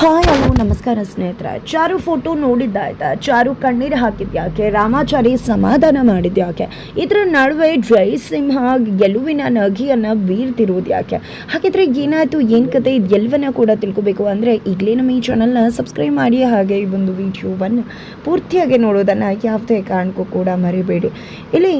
Hi hello ನಮಸ್ಕಾರ ಸ್ನೇಹಿತರ. ಚಾರು photo ನೋಡಿದ್ದಾಯ್ತಾ ಚಾರು ಕಣ್ಣೀರು ಹಾಕಿದ್ಯಾಕೆ ರಾಮಾಚಾರಿ ಸಮಾಧಾನ ಮಾಡಿದ್ಯಾಕೆ ಇದರ ನಡುವೆ ಜಯಸಿಂಹ ಗೆಲುವಿನ ನಗಿಯನ್ನು ಬೀರ್ತಿರುವುದು ಯಾಕೆ? ಹಾಗಿದ್ರೆ ಏನಾಯಿತು? ಏನು ಕತೆ? ಇದು ಎಲ್ಲವನ್ನ ಕೂಡ ತಿಳ್ಕೊಬೇಕು. ಅಂದರೆ ಈಗಲೇ ನಮ್ಮ ಈ ಚಾನಲ್ನ ಸಬ್ಸ್ಕ್ರೈಬ್ ಮಾಡಿ, ಹಾಗೆ ಈ ಒಂದು ವಿಡಿಯೋವನ್ನು ಪೂರ್ತಿಯಾಗಿ ನೋಡೋದನ್ನು ಯಾವುದೇ ಕಾರಣಕ್ಕೂ ಕೂಡ ಮರಿಬೇಡಿ. ಇಲ್ಲಿ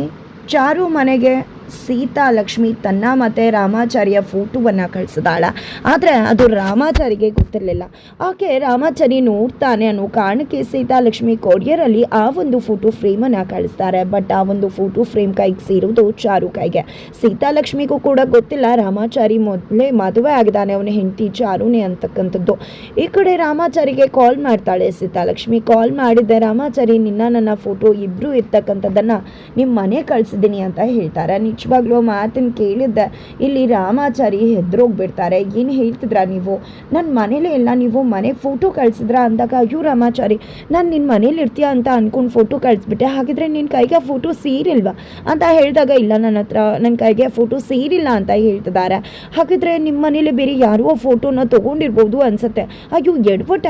ಚಾರು ಮನೆಗೆ ಸೀತಾ ಲಕ್ಷ್ಮಿ ತನ್ನ ಮತ್ತೆ ರಾಮಾಚಾರ್ಯ ಫೋಟೋವನ್ನು ಕಳಿಸಿದಾಳ. ಆದರೆ ಅದು ರಾಮಾಚಾರಿಗೆ ಗೊತ್ತಿರಲಿಲ್ಲ. ಆಕೆ ರಾಮಾಚಾರಿ ನೋಡ್ತಾನೆ ಅನ್ನೋ ಕಾರಣಕ್ಕೆ ಸೀತಾ ಲಕ್ಷ್ಮಿ ಕೊರಿಯರಲ್ಲಿ ಆ ಒಂದು ಫೋಟೋ ಫ್ರೇಮನ್ನು ಕಳಿಸ್ತಾರೆ. ಬಟ್ ಆ ಒಂದು ಫೋಟೋ ಫ್ರೇಮ್ ಕೈಗೆ ಸೇರೋದು ಚಾರು ಕೈಗೆ ಸೀತಾ ಲಕ್ಷ್ಮಿಗೂ ಕೂಡ ಗೊತ್ತಿಲ್ಲ ರಾಮಾಚಾರಿ ಮೊದಲೇ ಮದುವೆ ಆಗಿದ್ದಾನೆ, ಅವನ ಹೆಂಡತಿ ಚಾರುನೇ ಅಂತಕ್ಕಂಥದ್ದು. ಈ ಕಡೆ ರಾಮಾಚಾರಿಗೆ ಕಾಲ್ ಮಾಡ್ತಾಳೆ ಸೀತಾ ಲಕ್ಷ್ಮಿ. ಕಾಲ್ ಮಾಡಿದ್ದೆ, ರಾಮಾಚಾರಿ, ನಿನ್ನ ನನ್ನ ಫೋಟೋ ಇಬ್ಬರು ಇರ್ತಕ್ಕಂಥದ್ದನ್ನು ನಿಮ್ಮ ಮನೆ ಕಳಿಸಿದ್ದೀನಿ ಅಂತ ಹೇಳ್ತಾರೆ. ನಿಜವಾಗ್ಲೂ ಆ ಮಾತನ್ನು ಕೇಳಿದ್ದೆ. ಇಲ್ಲಿ ರಾಮಾಚಾರಿ ಹೆದ್ರೋಗ್ಬಿಡ್ತಾರೆ. ಏನು ಹೇಳ್ತಿದ್ರ ನೀವು? ನನ್ನ ಮನೇಲೇ ಇಲ್ಲ, ನೀವು ಮನೆ ಫೋಟೋ ಕಳಿಸಿದ್ರ ಅಂದಾಗ, ಅಯ್ಯೋ ರಾಮಾಚಾರಿ, ನಾನು ನಿನ್ನ ಮನೇಲಿ ಇರ್ತೀಯ ಅಂತ ಅಂದ್ಕೊಂಡು ಫೋಟೋ ಕಳಿಸ್ಬಿಟ್ಟೆ. ಹಾಗಿದ್ರೆ ನಿನ್ನ ಕೈಗೆ ಫೋಟೋ ಸೇರಿಲ್ವಾ? ಅಂತ ಹೇಳಿದಾಗ, ಇಲ್ಲ ನನ್ನ ಹತ್ರ ನನ್ನ ಕೈಗೆ ಫೋಟೋ ಸೇರಿಲ್ಲ ಅಂತ ಹೇಳ್ತಿದ್ದಾರೆ ಹಾಗಿದ್ರೆ ನಿಮ್ಮ ಮನೇಲಿ ಬೇರೆ ಯಾರೋ ಫೋಟೋನ ತೊಗೊಂಡಿರ್ಬೋದು ಅನ್ಸುತ್ತೆ. ಅಯ್ಯೋ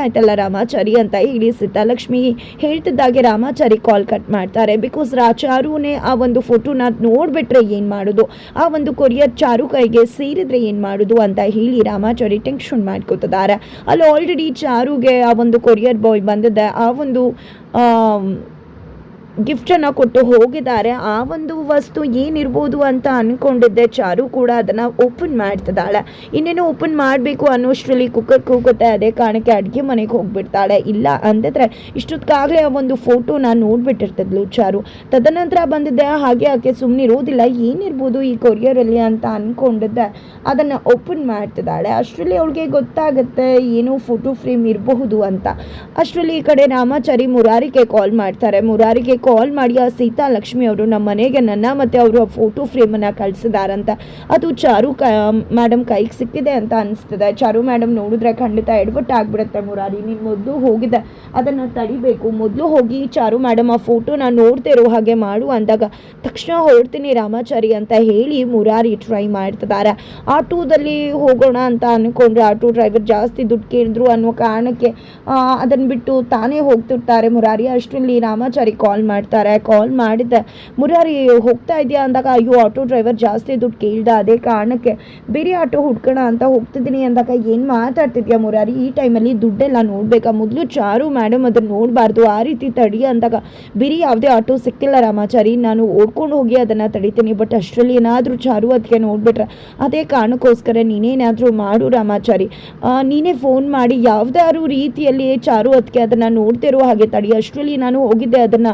ಆಯ್ತಲ್ಲ ರಾಮಾಚಾರಿ ಅಂತ ಹೇಳಿ ಸೀತಾಲಕ್ಷ್ಮಿ ಹೇಳ್ತಿದ್ದಾಗೆ ರಾಮಾಚಾರಿ ಕಾಲ್ ಕಟ್ ಮಾಡ್ತಾರೆ. ಬಿಕಾಸ್ ರಾಚಾರುನೇ ಆ ಒಂದು ಫೋಟೋನ ನೋಡ್ಬಿಟ್ರೆ ಏನು ಮಾಡೋದು? ಆ ಒಂದು ಕೊರಿಯರ್ ಚಾರು ಕೈಗೆ ಸೇರಿದ್ರೆ ಏನು ಮಾಡೋದು ಅಂತ ಹೇಳಿ ರಾಮಾಚಾರಿ ಟೆನ್ಷನ್ ಮಾಡ್ಕೋತಿದ್ದಾರೆ. ಅಲ್ಲಿ ಆಲ್ರೆಡಿ ಚಾರುಗೆ ಆ ಒಂದು ಕೊರಿಯರ್ ಬಾಯ್ ಬಂದಿದೆ. ಆ ಒಂದು ಗಿಫ್ಟನ್ನು ಕೊಟ್ಟು ಹೋಗಿದ್ದಾರೆ. ಆ ಒಂದು ವಸ್ತು ಏನಿರ್ಬೋದು ಅಂತ ಅಂದ್ಕೊಂಡಿದ್ದೆ ಚಾರು ಕೂಡ ಅದನ್ನು ಓಪನ್ ಮಾಡ್ತಿದ್ದಾಳೆ. ಇನ್ನೇನು ಓಪನ್ ಮಾಡಬೇಕು ಅನ್ನೋಷ್ಟರಲ್ಲಿ ಕುಕ್ಕರ್ ಕೂಗುತ್ತೆ. ಅದೇ ಕಾರಣಕ್ಕೆ ಅಡುಗೆ ಮನೆಗೆ ಹೋಗ್ಬಿಡ್ತಾಳೆ. ಇಲ್ಲ ಅಂದಿದ್ರೆ ಇಷ್ಟೊತ್ತಿಗಾಗಲೇ ಆ ಒಂದು ಫೋಟೋನ ನೋಡ್ಬಿಟ್ಟಿರ್ತಿದ್ಲು ಚಾರು. ತದನಂತರ ಬಂದಿದ್ದೆ. ಹಾಗೆ ಆಕೆ ಸುಮ್ಮನಿರೋದಿಲ್ಲ ಏನಿರ್ಬೋದು ಈ ಕೊರಿಯರಲ್ಲಿ ಅಂತ ಅಂದ್ಕೊಂಡಿದ್ದೆ ಅದನ್ನು ಓಪನ್ ಮಾಡ್ತಿದ್ದಾಳೆ. ಅಷ್ಟರಲ್ಲಿ ಅವಳಿಗೆ ಗೊತ್ತಾಗುತ್ತೆ ಏನು ಫೋಟೋ ಫ್ರೇಮ್ ಇರಬಹುದು ಅಂತ. ಅಷ್ಟರಲ್ಲಿ ಈ ಕಡೆ ರಾಮಾಚಾರಿ ಮುರಾರಿಗೆ ಕಾಲ್ ಮಾಡ್ತಾರೆ. ಮುರಾರಿಗೆ ಕಾಲ್ ಮಾಡಿ ಆ ಸೀತಾ ಲಕ್ಷ್ಮಿ ಅವರು ನಮ್ಮ ಮನೆಗೆ ನನ್ನ ಮತ್ತು ಅವರು ಆ ಫೋಟೋ ಫ್ರೇಮನ್ನು ಕಳಿಸಿದಾರಂತ. ಅದು ಚಾರು ಕ ಮೇಡಮ್ ಕೈಗೆ ಸಿಕ್ಕಿದೆ ಅಂತ ಅನಿಸ್ತದೆ. ಚಾರು ಮೇಡಮ್ ನೋಡಿದ್ರೆ ಖಂಡಿತ ಎಡ್ವಟ್ ಆಗ್ಬಿಡುತ್ತೆ ಮುರಾರಿ. ನೀನು ಮೊದಲು ಹೋಗಿದ್ದೆ, ಅದನ್ನು ತಡಿಬೇಕು. ಮೊದಲು ಹೋಗಿ ಚಾರು ಮೇಡಮ್ ಆ ಫೋಟೋನ ನೋಡ್ತಾ ಇರೋ ಹಾಗೆ ಮಾಡು ಅಂದಾಗ, ತಕ್ಷಣ ಹೊರಡ್ತೀನಿ ರಾಮಾಚಾರಿ ಅಂತ ಹೇಳಿ ಮುರಾರಿ ಟ್ರೈ ಮಾಡ್ತಿದ್ದಾರೆ ಆಟೋದಲ್ಲಿ ಹೋಗೋಣ ಅಂತ ಅಂದ್ಕೊಂಡ್ರೆ ಆಟೋ ಡ್ರೈವರ್ ಜಾಸ್ತಿ ದುಡ್ಡು ಕೇಳಿದ್ರು ಅನ್ನೋ ಕಾರಣಕ್ಕೆ ಅದನ್ನು ಬಿಟ್ಟು ತಾನೇ ಹೋಗ್ತಿರ್ತಾರೆ ಮುರಾರಿ. ಅಷ್ಟರಲ್ಲಿ ರಾಮಾಚಾರಿ ಕಾಲ್ ಮಾಡ್ತಾರೆ ಕಾಲ್ ಮಾಡಿದ್ದೆ. ಮುರಾರಿ, ಹೋಗ್ತಾ ಇದೆಯಾ? ಅಂದಾಗ, ಅಯ್ಯೋ ಆಟೋ ಡ್ರೈವರ್ ಜಾಸ್ತಿ ದುಡ್ಡು ಕೇಳ್ದ ಅದೇ ಕಾರಣಕ್ಕೆ. ಬೇರೆ ಆಟೋ ಹುಡ್ಕೋಣ ಅಂತ ಹೋಗ್ತಿದ್ದೀನಿ ಅಂದಾಗ, ಏನು ಮಾತಾಡ್ತಿದ್ಯಾ ಮುರಾರಿ? ಈ ಟೈಮಲ್ಲಿ ದುಡ್ಡೆಲ್ಲ ನೋಡಬೇಕಾ? ಮೊದಲು ಚಾರು ಮೇಡಮ್ ಅದನ್ನು ನೋಡಬಾರ್ದು, ಆ ರೀತಿ ತಡಿ ಅಂದಾಗ, ಬೇರೆ ಯಾವುದೇ ಆಟೋ ಸಿಕ್ಕಿಲ್ಲ ರಾಮಾಚಾರಿ, ನಾನು ಓಡ್ಕೊಂಡು ಹೋಗಿ ಅದನ್ನು ತಡಿತೀನಿ ಬಟ್ ಅಷ್ಟರಲ್ಲಿ ಏನಾದರೂ ಚಾರು ಅದಕ್ಕೆ ನೋಡಿಬಿಟ್ರೆ, ಅದೇ ಕಾರಣಕ್ಕೋಸ್ಕರ ನೀನೇನಾದರೂ ಮಾಡು ರಾಮಾಚಾರಿ. ನೀನೇ ಫೋನ್ ಮಾಡಿ, ಯಾವುದಾದ್ರು ರೀತಿಯಲ್ಲಿ ಚಾರು ಅದಕ್ಕೆ ಅದನ್ನು ನೋಡ್ತಿರೋ ಹಾಗೆ ತಡಿ. ಅಷ್ಟರಲ್ಲಿ ನಾನು ಹೋಗಿದ್ದೆ ಅದನ್ನು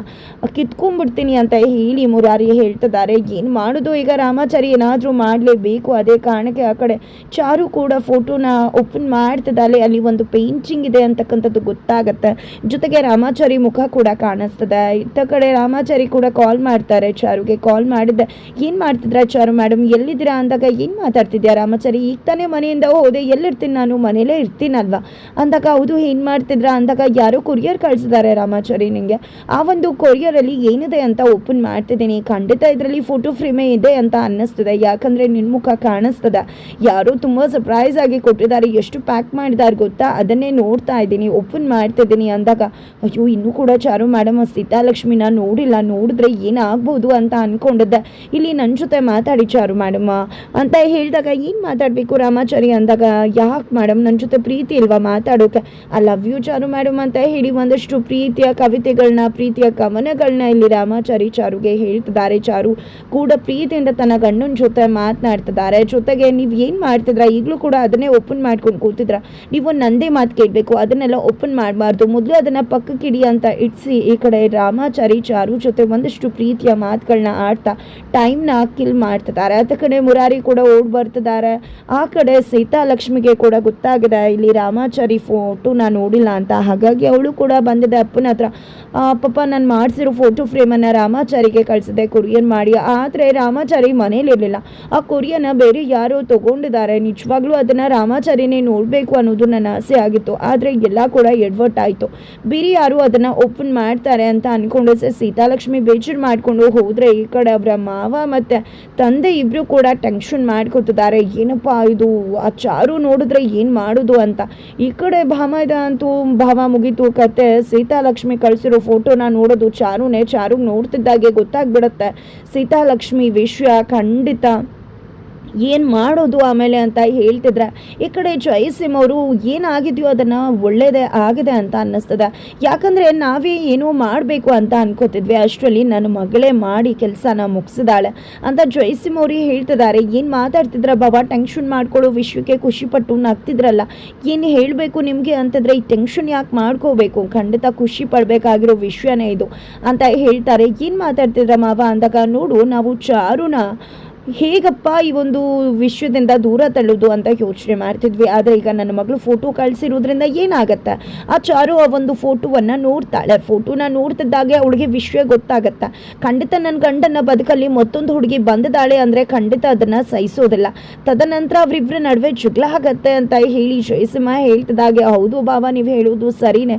ಕಿತ್ಕೊಂಡ್ಬಿಡ್ತೀನಿ ಅಂತ ಹೇಳಿ ಮುರಾರಿ ಹೇಳ್ತಿದ್ದಾರೆ. ಏನು ಮಾಡೋದು? ಈಗ ರಾಮಾಚಾರಿ ಏನಾದರೂ ಮಾಡಲೇಬೇಕು. ಅದೇ ಕಾರಣಕ್ಕೆ ಆ ಕಡೆ ಚಾರು ಕೂಡ ಫೋಟೋನ ಓಪನ್ ಮಾಡ್ತಿದ್ದಾಳೆ. ಅಲ್ಲಿ ಒಂದು ಪೇಂಟಿಂಗ್ ಇದೆ ಅಂತಕ್ಕಂಥದ್ದು ಗೊತ್ತಾಗತ್ತೆ. ಜೊತೆಗೆ ರಾಮಾಚಾರಿ ಮುಖ ಕೂಡ ಕಾಣಿಸ್ತದೆ. ಇತ್ತ ಕಡೆ ರಾಮಾಚಾರಿ ಕೂಡ ಕಾಲ್ ಮಾಡ್ತಾರೆ ಚಾರುಗೆ. ಕಾಲ್ ಮಾಡಿದ್ದೆ. ಏನು ಮಾಡ್ತಿದ್ರ ಚಾರು ಮೇಡಮ್ ಎಲ್ಲಿದ್ದೀರಾ ಅಂದಾಗ ಏನು ಮಾತಾಡ್ತಿದ್ಯಾ ರಾಮಾಚಾರಿ? ಈಗ ತಾನೇ ಮನೆಯಿಂದ ಹೋದೆ. ಎಲ್ಲಿರ್ತೀನಿ ನಾನು? ಮನೇಲೇ ಇರ್ತೀನಲ್ವಾ? ಅಂದಾಗ, ಹೌದು, ಏನು ಮಾಡ್ತಿದ್ರ? ಅಂದಾಗ, ಯಾರೋ ಕೊರಿಯರ್ ಕಳಿಸಿದ್ದಾರೆ ರಾಮಾಚಾರಿ ನಿಮಗೆ ಆ ಒಂದು ಕೊರಿಯರಲ್ಲಿ ಏನಿದೆ ಅಂತ ಓಪನ್ ಮಾಡ್ತಿದ್ದೀನಿ. ಖಂಡಿತ ಇದರಲ್ಲಿ ಫೋಟೋ ಫ್ರೇಮೇ ಇದೆ ಅಂತ ಅನ್ನಿಸ್ತದೆ. ಯಾಕಂದರೆ ನಿನ್ನ ಮುಖ ಕಾಣಿಸ್ತದೆ. ಯಾರೋ ತುಂಬ ಸರ್ಪ್ರೈಸ್ ಆಗಿ ಕೊಟ್ಟಿದ್ದಾರೆ. ಎಷ್ಟು ಪ್ಯಾಕ್ ಮಾಡಿದ್ದಾರೆ ಗೊತ್ತಾ? ಅದನ್ನೇ ನೋಡ್ತಾ ಇದ್ದೀನಿ. ಓಪನ್ ಮಾಡ್ತಿದ್ದೀನಿ ಅಂದಾಗ, ಅಯ್ಯೋ, ಇನ್ನೂ ಕೂಡ ಚಾರು ಮೇಡಮ್ ಸೀತಾಲಕ್ಷ್ಮಿನ ನೋಡಿಲ್ಲ. ನೋಡಿದ್ರೆ ಏನಾಗ್ಬೋದು ಅಂತ ಅಂದ್ಕೊಂಡಿದ್ದೆ ಇಲ್ಲಿ ನನ್ನ ಜೊತೆ ಮಾತಾಡಿ ಚಾರು ಮೇಡಮ್ ಅಂತ ಹೇಳಿದಾಗ, ಏನು ಮಾತಾಡಬೇಕು ರಾಮಾಚಾರಿ? ಅಂದಾಗ, ಯಾಕೆ ಮೇಡಮ್ ನನ್ನ ಜೊತೆ ಪ್ರೀತಿ ಇಲ್ವಾ ಮಾತಾಡೋಕೆ? I love you Charu madam ಅಂತ ಹೇಳಿ ಒಂದಷ್ಟು ಪ್ರೀತಿಯ ಕವಿತೆಗಳನ್ನ ಪ್ರೀತಿಯ ಕವನಗಳನ್ನ ಇಲ್ಲಿ ರಾಮಾಚಾರಿ ಚಾರುಗೆ ಹೇಳ್ತಿದ್ದಾರೆ. ಚಾರು ಕೂಡ ಪ್ರೀತಿಯಿಂದ ತನ್ನ ಗಂಡನ ಜೊತೆ ಮಾತನಾಡ್ತಿದ್ದಾರೆ. ಜೊತೆಗೆ ನೀವು ಏನು ಮಾಡ್ತಿದ್ರ? ಈಗಲೂ ಕೂಡ ಅದನ್ನೇ ಓಪನ್ ಮಾಡ್ಕೊಂಡು ಕೂತಿದ್ರ. ನೀವು ನಂದೇ ಮಾತು ಕೇಳಬೇಕು. ಅದನ್ನೆಲ್ಲ ಓಪನ್ ಮಾಡಬಾರ್ದು. ಮೊದಲು ಅದನ್ನು ಪಕ್ಕಕ್ಕಿಡಿ ಅಂತ ಇಟ್ಸಿ ಈ ಕಡೆ ರಾಮಾಚಾರಿ ಚಾರು ಜೊತೆ ಒಂದಷ್ಟು ಪ್ರೀತಿಯ ಮಾತುಗಳನ್ನ ಆಡ್ತಾ ಟೈಮ್ನ ಕಿಲ್ ಮಾಡ್ತಿದ್ದಾರೆ. ಅದ ಕಡೆ ಮುರಾರಿ ಕೂಡ ಓಡ್ ಬರ್ತಿದ್ದಾರೆ. ಆ ಕಡೆ ಸೀತಾ ಲಕ್ಷ್ಮಿಗೆ ಕೂಡ ಗೊತ್ತಾಗಿದೆ. ಇಲ್ಲಿ ರಾಮಾಚಾರಿ ಫೋಟೋ ನಾನು ನೋಡಿಲ್ಲ ಅಂತ. ಹಾಗಾಗಿ ಅವಳು ಕೂಡ ಬಂದಿದೆ ಅಪ್ಪನ ಹತ್ರ. ಪಾಪ ನಾನು ಮಾಡಿಸಿ ಕಳಿಸಿರೋ ಫೋಟೋ ಫ್ರೇಮನ್ನು ರಾಮಾಚಾರಿಗೆ ಕಳಿಸಿದೆ ಕೊರಿಯರ್ ಮಾಡಿ. ಆದರೆ ರಾಮಾಚಾರಿ ಮನೇಲಿರಲಿಲ್ಲ. ಆ ಕೊರಿಯನ್ನ ಬೇರೆ ಯಾರೋ ತಗೊಂಡಿದ್ದಾರೆ. ನಿಜವಾಗ್ಲೂ ಅದನ್ನು ರಾಮಾಚಾರಿನೇ ನೋಡಬೇಕು ಅನ್ನೋದು ನನ್ನ ಆಸೆ ಆಗಿತ್ತು. ಆದರೆ ಎಲ್ಲ ಕೂಡ ಎಡ್ವರ್ಟ್ ಆಯಿತು ಬೇರೆ ಯಾರು ಅದನ್ನು ಓಪನ್ ಮಾಡ್ತಾರೆ ಅಂತ ಅಂದ್ಕೊಂಡು ಸೀತಾಲಕ್ಷ್ಮಿ ಬೇಜಾರು ಮಾಡಿಕೊಂಡು ಹೋದರೆ ಈ ಕಡೆ ಅವರ ಮಾವ ಮತ್ತು ತಂದೆ ಇಬ್ಬರು ಕೂಡ ಟೆನ್ಷನ್ ಮಾಡ್ಕೊತಿದ್ದಾರೆ. ಏನಪ್ಪ ಇದು? ಆ ಚಾರು ನೋಡಿದ್ರೆ ಏನು ಮಾಡೋದು ಅಂತ. ಈ ಕಡೆ ಭಾವ ಅಂತೂ ಭಾವ ಮುಗೀತು. ಕತೆ, ಸೀತಾಲಕ್ಷ್ಮಿ ಕಳಿಸಿರೋ ಫೋಟೋನ ನೋಡೋದು ಚಾರುನೇ ಚಾರು ನೋಡ್ತಿದ್ದಾಗೆ ಗೊತ್ತಾಗ್ಬಿಡುತ್ತೆ. ಸೀತಾಲಕ್ಷ್ಮಿ ವಿಷಯ ಖಂಡಿತ ಏನು ಮಾಡೋದು ಆಮೇಲೆ ಅಂತ ಹೇಳ್ತಿದ್ರೆ, ಈ ಕಡೆ ಜಯಸಿಮ್ ಅವರು ಏನಾಗಿದೆಯೋ ಅದನ್ನು ಒಳ್ಳೆಯದೇ ಆಗಿದೆ ಅಂತ ಅನ್ನಿಸ್ತದೆ. ಯಾಕಂದರೆ ನಾವೇ ಏನೋ ಮಾಡಬೇಕು ಅಂತ ಅನ್ಕೋತಿದ್ವಿ. ಅಷ್ಟರಲ್ಲಿ ನನ್ನ ಮಗಳೇ ಮಾಡಿ ಕೆಲಸನ ಮುಗಿಸಿದಾಳೆ ಅಂತ ಜಯಸಿಮ್ ಅವ್ರಿಗೆ ಹೇಳ್ತಿದ್ದಾರೆ. ಏನು ಮಾತಾಡ್ತಿದ್ರ ಬಾಬಾ? ಟೆನ್ಷನ್ ಮಾಡ್ಕೊಳ್ಳೋ ವಿಷಯಕ್ಕೆ ಖುಷಿಪಟ್ಟು ನಗ್ತಿದ್ರಲ್ಲ. ಏನು ಹೇಳಬೇಕು ನಿಮಗೆ ಅಂತಂದರೆ, ಈ ಟೆನ್ಷನ್ ಯಾಕೆ ಮಾಡ್ಕೋಬೇಕು? ಖಂಡಿತ ಖುಷಿ ಪಡಬೇಕಾಗಿರೋ ವಿಷಯನೇ ಇದು ಅಂತ ಹೇಳ್ತಾರೆ. ಏನು ಮಾತಾಡ್ತಿದ್ರ ಮಾವ ಅಂದಾಗ, ನೋಡು, ನಾವು ಚಾರುನ ಹೇಗಪ್ಪ ಈ ಒಂದು ವಿಷಯದಿಂದ ದೂರ ತಳ್ಳೋದು ಅಂತ ಯೋಚನೆ ಮಾಡ್ತಿದ್ವಿ. ಆದರೆ ಈಗ ನನ್ನ ಮಗಳು ಫೋಟೋ ಕಳಿಸಿರೋದ್ರಿಂದ ಏನಾಗತ್ತೆ? ಆ ಚಾರು ಆ ಒಂದು ಫೋಟೋವನ್ನು ನೋಡ್ತಾಳೆ. ಫೋಟೋನ ನೋಡ್ತಿದ್ದಾಗೆ ಅವಳಿಗೆ ವಿಷಯ ಗೊತ್ತಾಗತ್ತೆ? ಖಂಡಿತ ನನ್ನ ಗಂಡನ ಬದುಕಲ್ಲಿ ಮತ್ತೊಂದು ಹುಡುಗಿ ಬಂದಿದ್ದಾಳೆ ಅಂದರೆ ಖಂಡಿತ ಅದನ್ನು ಸಹಿಸೋದಿಲ್ಲ. ತದನಂತರ ಅವರಿಬ್ಬರ ನಡುವೆ ಜಗಳ ಆಗತ್ತೆ ಅಂತ ಹೇಳಿ ಜಯಸಿಂಹ ಹೇಳ್ತಿದ್ದಾಗೆ, ಹೌದು ಬಾಬಾ ನೀವು ಹೇಳೋದು ಸರಿನೇ.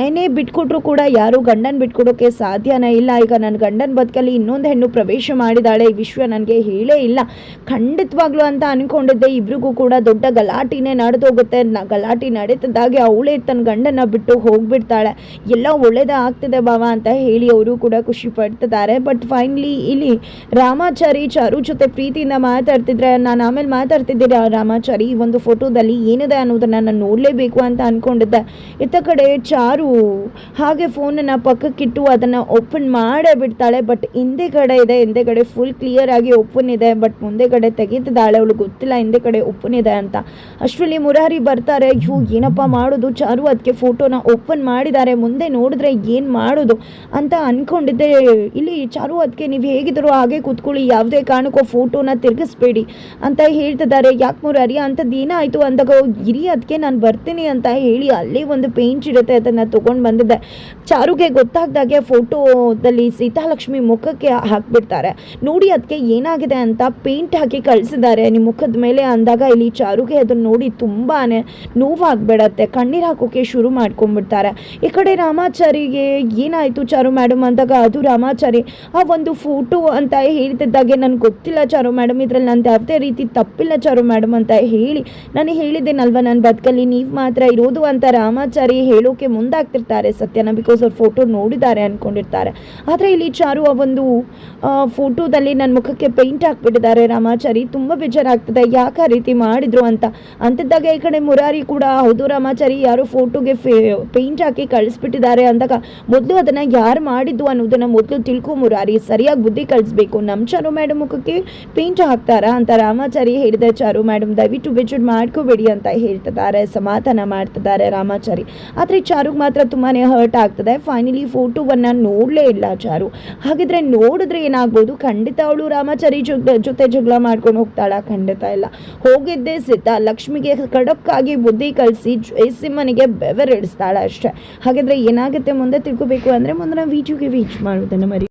ಏನೇ ಬಿಟ್ಕೊಟ್ರು ಕೂಡ ಯಾರು ಗಂಡನ ಬಿಟ್ಕೊಡೋಕೆ ಸಾಧ್ಯನೇ ಇಲ್ಲ. ಈಗ ನನ್ನ ಗಂಡನ ಬದುಕಲ್ಲಿ ಇನ್ನೊಂದು ಹೆಣ್ಣು ಪ್ರವೇಶ ಮಾಡಿದಾಳೆ. ಈ ವಿಷಯ ನನಗೆ ಹೇಳೇ ಇಲ್ಲ ಖಂಡಿತವಾಗ್ಲೂ ಅಂತ ಅನ್ಕೊಂಡಿದ್ದೆ. ಇಬ್ರಿಗೂ ಕೂಡ ದೊಡ್ಡ ಗಲಾಟಿನೇ ನಡೆದೋಗುತ್ತೆ. ಗಲಾಟಿ ನಡೀತಿದ್ದಾಗೆ ಅವಳೇ ತನ್ನ ಗಂಡನ ಬಿಟ್ಟು ಹೋಗ್ಬಿಡ್ತಾಳೆ. ಎಲ್ಲ ಒಳ್ಳೇದೇ ಆಗ್ತದೆ ಬಾವ ಅಂತ ಹೇಳಿ ಅವರು ಕೂಡ ಖುಷಿ ಪಡ್ತಿದ್ದಾರೆ. ಬಟ್ ಫೈನಲಿ ಇಲ್ಲಿ ರಾಮಾಚಾರಿ ಚಾರು ಜೊತೆ ಪ್ರೀತಿಯಿಂದ ಮಾತಾಡ್ತಿದ್ರೆ, ನಾನು ಆಮೇಲೆ ಮಾತಾಡ್ತಿದ್ದೀರಾ. ರಾಮಾಚಾರಿ ಈ ಒಂದು ಫೋಟೋದಲ್ಲಿ ಏನಿದೆ ಅನ್ನೋದನ್ನ ನಾನು ನೋಡಲೇಬೇಕು ಅಂತ ಅನ್ಕೊಂಡಿದ್ದೆ. ಇತ್ತ ಕಡೆ ಚಾರು ಹಾಗೆ ಫೋನನ್ನು ಪಕ್ಕಕ್ಕಿಟ್ಟು ಅದನ್ನು ಓಪನ್ ಮಾಡೇ ಬಿಡ್ತಾಳೆ. ಬಟ್ ಹಿಂದೆ ಕಡೆ ಇದೆ. ಹಿಂದೆ ಕಡೆ ಫುಲ್ ಕ್ಲಿಯರ್ ಆಗಿ ಓಪನ್ ಇದೆ ಬಟ್ ಮುಂದೆ ಕಡೆ ತೆಗೀತಿದ್ದಾಳೆ ಅವಳು ಗೊತ್ತಿಲ್ಲ, ಹಿಂದೆ ಕಡೆ ಓಪನ್ ಇದೆ ಅಂತ. ಅಷ್ಟರಲ್ಲಿ ಮುರಾರಿ ಬರ್ತಾರೆ, ಅಯ್ಯೋ, ಏನಪ್ಪ ಮಾಡೋದು? ಚಾರು ಅದಕ್ಕೆ ಫೋಟೋನ ಓಪನ್ ಮಾಡಿದ್ದಾರೆ, ಮುಂದೆ ನೋಡಿದ್ರೆ ಏನು ಮಾಡೋದು? ಅಂತ ಅನ್ಕೊಂಡಿದ್ದೆ. ಇಲ್ಲಿ ಚಾರು ಅದಕ್ಕೆ ನೀವು ಹೇಗಿದ್ರು ಹಾಗೆ ಕೂತ್ಕೊಳ್ಳಿ, ಯಾವುದೇ ಕಾರಣಕ್ಕೂ ಫೋಟೋನ ತಿರುಗಿಸ್ಬೇಡಿ ಅಂತ ಹೇಳ್ತಿದ್ದಾರೆ. ಯಾಕೆ ಮುರಾರಿ? ಅಂಥದ್ದು ಏನಾಯಿತು ಅಂದಾಗ, ಇರಿ ಅದಕ್ಕೆ ನಾನು ಬರ್ತೀನಿ ಅಂತ ಹೇಳಿ ಅಲ್ಲಿ ಒಂದು ಪೇಂಟ್ ಇರುತ್ತೆ, ಅದನ್ನು ತೊಗೊಂಡು ಬಂದಿದ್ದೆ ಚಾರುಗೆ ಗೊತ್ತಾಗ್ದಾಗೆ ಫೋಟೋದಲ್ಲಿ ಸೀತಾಲಕ್ಷ್ಮಿ ಮುಖಕ್ಕೆ ಹಾಕ್ಬಿಡ್ತಾರೆ. ನೋಡಿ ಅದಕ್ಕೆ ಏನಾಗಿದೆ ಅಂತ ಪೇಂಟ್ ಹಾಕಿ ಕಳಿಸಿದ್ದಾರೆ. ನಿಮ್ಮ ಮುಖದ ಮೇಲೆ ಅಂದಾಗ ಇಲ್ಲಿ ಚಾರುಗೆ ಅದನ್ನು ನೋಡಿ ತುಂಬಾ ನೋವಾಗ್ಬಿಡತ್ತೆ. ಕಣ್ಣೀರು ಹಾಕೋಕೆ ಶುರು ಮಾಡ್ಕೊಂಡ್ಬಿಡ್ತಾರೆ. ಈ ಕಡೆ ರಾಮಾಚಾರಿಗೆ ಏನಾಯಿತು ಚಾರು ಮೇಡಮ್ ಅಂದಾಗ? ಅದು ರಾಮಾಚಾರಿ, ಆ ಒಂದು ಫೋಟೋ ಅಂತ ಹೇಳ್ತಿದ್ದಾಗೆ ನನಗೆ ಗೊತ್ತಿಲ್ಲ ಚಾರು ಮೇಡಮ್ ಇದರಲ್ಲಿ ನಂದು ಯಾವುದೇ ರೀತಿ ತಪ್ಪಿಲ್ಲ ಚಾರು ಮೇಡಮ್ ಅಂತ ಹೇಳಿ ನಾನು ಹೇಳಿದ್ದೇನಲ್ವ? ನನ್ನ ಬದುಕಲ್ಲಿ ನೀವು ಮಾತ್ರ ಇರೋದು ಅಂತ ರಾಮಾಚಾರಿ ಹೇಳೋಕೆ ಮುಂದಾಗ್ತಿರ್ತಾರೆ. ಸತ್ಯನ ಬಿಕಾಸ್ ಅವ್ರ ಫೋಟೋ ನೋಡಿದ್ದಾರೆ ಅಂದ್ಕೊಂಡಿರ್ತಾರೆ ಆದರೆ ಇಲ್ಲಿ ಚಾರು ಆ ಒಂದು ಫೋಟೋದಲ್ಲಿ ನನ್ನ ಮುಖಕ್ಕೆ ಪೇಂಟ್ ಹಾಕ್ಬಿಟ್ಟಿದ್ದಾರೆ. ರಾಮಾಚಾರಿ ತುಂಬ ಬೇಜಾರಾಗ್ತದೆ. ಯಾಕೆ ಆ ರೀತಿ ಮಾಡಿದ್ರು ಅಂತ? ಅಂತಿದ್ದಾಗ ಈ ಕಡೆ ಮುರಾರಿ ಕೂಡ ಹೌದು ರಾಮಾಚಾರಿ, ಯಾರು ಫೋಟೋಗೆ ಪೇಂಟ್ ಹಾಕಿ ಕಳಿಸ್ಬಿಟ್ಟಿದ್ದಾರೆ ಅಂದಾಗ ಮೊದಲು ಅದನ್ನು ಯಾರು ಮಾಡಿದ್ದು ಅನ್ನೋದನ್ನು ಮೊದಲು ತಿಳ್ಕೊ ಮುರಾರಿ. ಸರಿಯಾಗಿ ಬುದ್ಧಿ ಕಳಿಸ್ಬೇಕು. ನಮ್ಮ ಚಾರು ಮೇಡಮ್ ಮುಖಕ್ಕೆ ಪೇಂಟ್ ಹಾಕ್ತಾರಾ ಅಂತ ರಾಮಾಚಾರಿ ಹೇಳಿದೆ. ಚಾರು ಮೇಡಮ್, ದಯವಿಟ್ಟು ಬೇಜಾರು ಮಾಡ್ಕೋಬೇಡಿ ಅಂತ ಹೇಳ್ತಿದ್ದಾರೆ. ಸಮಾಧಾನ ಮಾಡ್ತಿದ್ದಾರೆ ರಾಮಾಚಾರಿ. ಆದರೆ ಚಾರುಗೆ ಮಾತ್ರ ತುಂಬಾ ಹರ್ಟ್ ಆಗ್ತದೆ. ಫೈನಲಿ ಫೋಟೋವನ್ನು ನೋಡಲೇ ಇಲ್ಲ ಚಾರು. ಹಾಗಿದ್ರೆ ನೋಡಿದ್ರೆ ಏನಾಗ್ಬೋದು? ಖಂಡಿತ ಅವಳು ರಾಮಾಚಾರಿ ಜೊತೆ ಜೊತೆ ಜಗಳ ಮಾಡ್ಕೊಂಡು ಹೋಗ್ತಾಳ, ಖಂಡಿತ ಇಲ್ಲ. ಹೋಗಿದ್ದೆ ಸಿದ್ಧ. ಲಕ್ಷ್ಮಿಗೆ ಖಡಕ್ಕಾಗಿ ಬುದ್ಧಿ ಕಳಿಸಿ ಜಯಸಿಂಹನಿಗೆ ಬೆವರಿಡಿಸ್ತಾಳೆ ಅಷ್ಟೇ. ಹಾಗಿದ್ರೆ ಏನಾಗುತ್ತೆ ಮುಂದೆ ತಿಳ್ಕೊಬೇಕು ಅಂದರೆ ಮುಂದಿನ ವಿಡಿಯೋಗೆ ವೀಚ್ ಮಾಡೋದನ್ನು ಮರಿ